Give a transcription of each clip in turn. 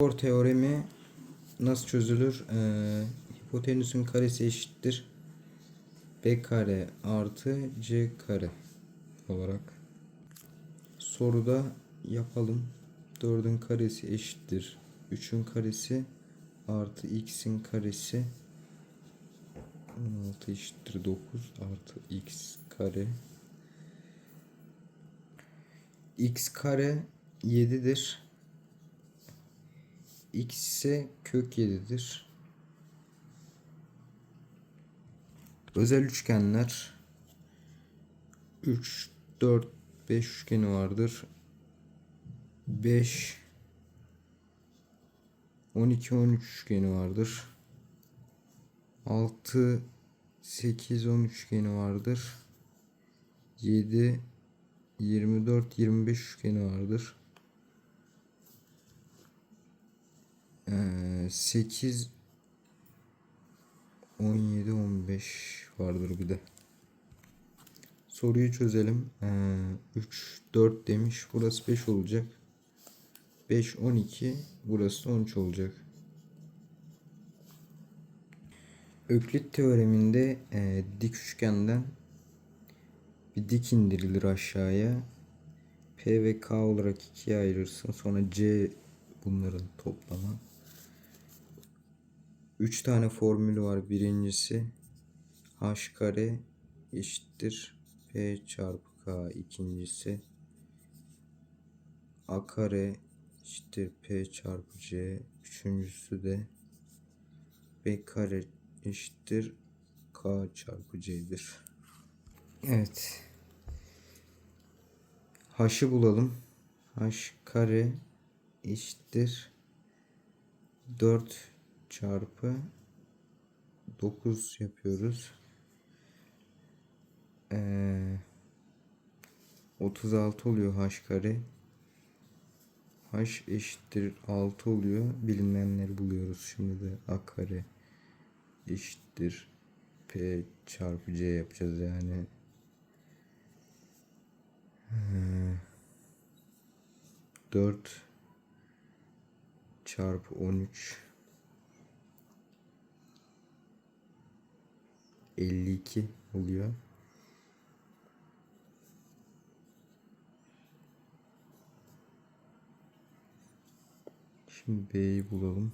Pisagor teoremi nasıl çözülür? Ee, hipotenüsün karesi eşittir. B kare artı C kare olarak. Soruda yapalım. 4'ün karesi eşittir. 3'ün karesi artı x'in karesi 16 eşittir 9 artı x kare x kare 7'dir x ise kök 7'dir. Özel üçgenler 3, 4, 5 üçgeni vardır. 5 12, 13 üçgeni vardır. 6, 8, 10 üçgeni vardır. 7, 24, 25 üçgeni vardır. 8 17 15 vardır bir de. Soruyu çözelim. Ee, 3 4 demiş. Burası 5 olacak. 5 12 burası da 13 olacak. Öklit teoreminde e, dik üçgenden bir dik indirilir aşağıya. P ve K olarak ikiye ayırırsın. Sonra C bunların toplamı. 3 tane formülü var. Birincisi h kare eşittir p çarpı k. İkincisi a kare eşittir p çarpı c. Üçüncüsü de b kare eşittir k çarpı c'dir. Evet. H'ı bulalım. h kare eşittir 4 çarpı 9 yapıyoruz. Ee, 36 oluyor h kare. h eşittir 6 oluyor. Bilinmeyenleri buluyoruz. Şimdi de a kare eşittir p çarpı c yapacağız yani. Ee, 4 çarpı 13 52 oluyor. Şimdi B'yi bulalım.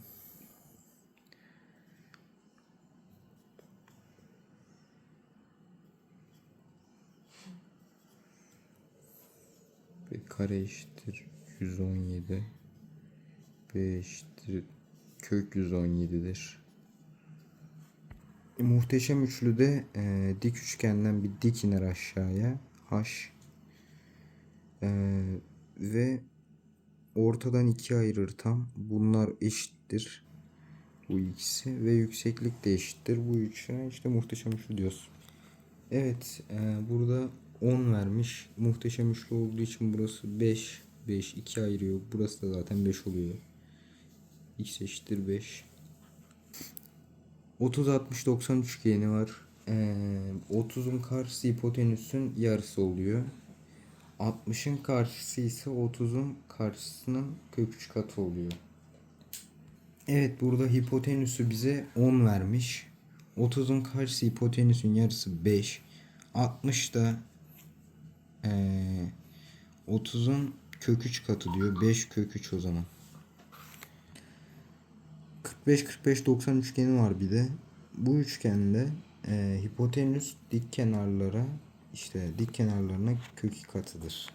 B kare eşittir 117. B eşittir kök 117'dir. Muhteşem üçlüde e, dik üçgenden bir dik iner aşağıya. H e, ve ortadan ikiye ayırır tam. Bunlar eşittir. Bu ikisi ve yükseklik de eşittir. Bu üçüne işte muhteşem üçlü diyoruz. Evet e, burada 10 vermiş. Muhteşem üçlü olduğu için burası 5. 5 2 ayırıyor. Burası da zaten 5 oluyor. X eşittir 5. 30 60 90 üçgeni var. Ee, 30'un karşısı hipotenüsün yarısı oluyor. 60'ın karşısı ise 30'un karşısının kök 3 katı oluyor. Evet burada hipotenüsü bize 10 vermiş. 30'un karşısı hipotenüsün yarısı 5. 60 da ee, 30'un kök 3 katı diyor. 5 kök 3 o zaman. 45 45 90 üçgeni var bir de. Bu üçgende e, hipotenüs dik kenarlara işte dik kenarlarına kök 2 katıdır.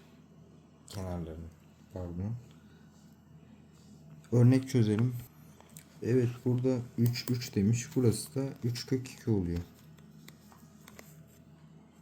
Kenarlarına. Pardon. Örnek çözelim. Evet burada 3 3 demiş. Burası da 3 kök 2 oluyor.